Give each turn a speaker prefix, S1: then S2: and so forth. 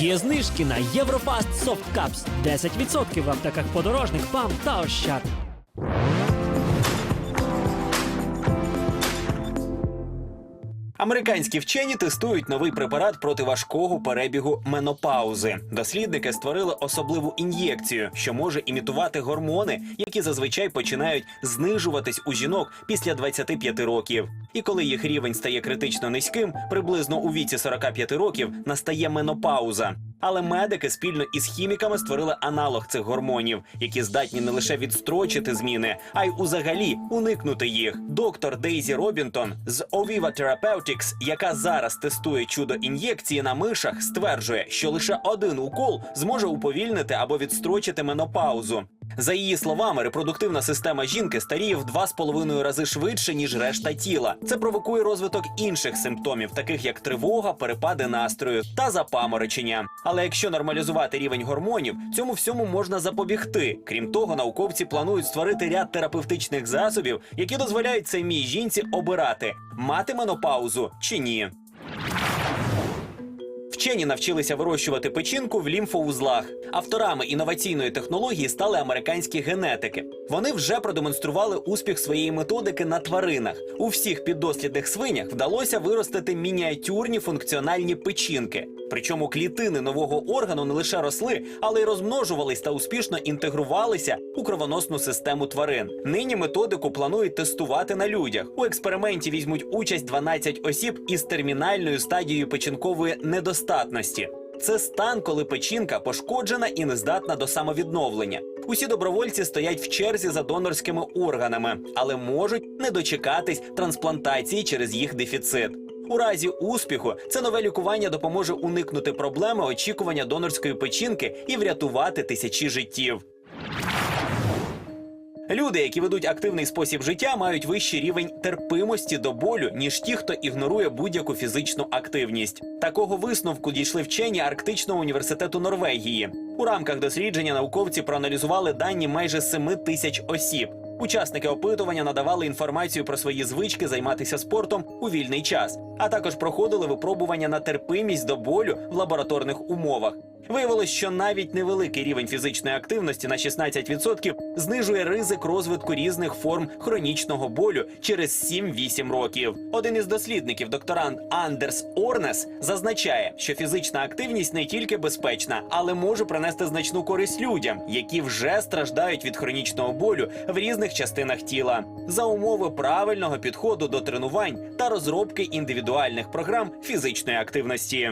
S1: Є знижки на Єврофаст Soft Cups 10% в аптеках подорожник, ПАМ та Ощад.
S2: Американські вчені тестують новий препарат проти важкого перебігу менопаузи. Дослідники створили особливу ін'єкцію, що може імітувати гормони, які зазвичай починають знижуватись у жінок після 25 років. І коли їх рівень стає критично низьким, приблизно у віці 45 років настає менопауза. Але медики спільно із хіміками створили аналог цих гормонів, які здатні не лише відстрочити зміни, а й узагалі уникнути їх. Доктор Дейзі Робінтон з Oviva Therapeutics, яка зараз тестує чудо ін'єкції на мишах, стверджує, що лише один укол зможе уповільнити або відстрочити менопаузу. За її словами, репродуктивна система жінки старіє в два з половиною рази швидше ніж решта тіла. Це провокує розвиток інших симптомів, таких як тривога, перепади настрою та запаморочення. Але якщо нормалізувати рівень гормонів, цьому всьому можна запобігти. Крім того, науковці планують створити ряд терапевтичних засобів, які дозволяють самій жінці обирати, мати менопаузу чи ні. Вчені навчилися вирощувати печінку в лімфоузлах. Авторами інноваційної технології стали американські генетики. Вони вже продемонстрували успіх своєї методики на тваринах. У всіх піддослідних свинях вдалося виростити мініатюрні функціональні печінки. Причому клітини нового органу не лише росли, але й розмножувались та успішно інтегрувалися у кровоносну систему тварин. Нині методику планують тестувати на людях. У експерименті візьмуть участь 12 осіб із термінальною стадією печінкової недостатності. Це стан, коли печінка пошкоджена і не здатна до самовідновлення. Усі добровольці стоять в черзі за донорськими органами, але можуть не дочекатись трансплантації через їх дефіцит. У разі успіху це нове лікування допоможе уникнути проблеми очікування донорської печінки і врятувати тисячі життів. Люди, які ведуть активний спосіб життя, мають вищий рівень терпимості до болю, ніж ті, хто ігнорує будь-яку фізичну активність. Такого висновку дійшли вчені Арктичного університету Норвегії. У рамках дослідження науковці проаналізували дані майже 7 тисяч осіб. Учасники опитування надавали інформацію про свої звички займатися спортом у вільний час, а також проходили випробування на терпимість до болю в лабораторних умовах. Виявилось, що навіть невеликий рівень фізичної активності на 16% знижує ризик розвитку різних форм хронічного болю через 7-8 років. Один із дослідників, докторант Андерс Орнес, зазначає, що фізична активність не тільки безпечна, але може принести значну користь людям, які вже страждають від хронічного болю в різних частинах тіла, за умови правильного підходу до тренувань та розробки індивідуальних програм фізичної активності.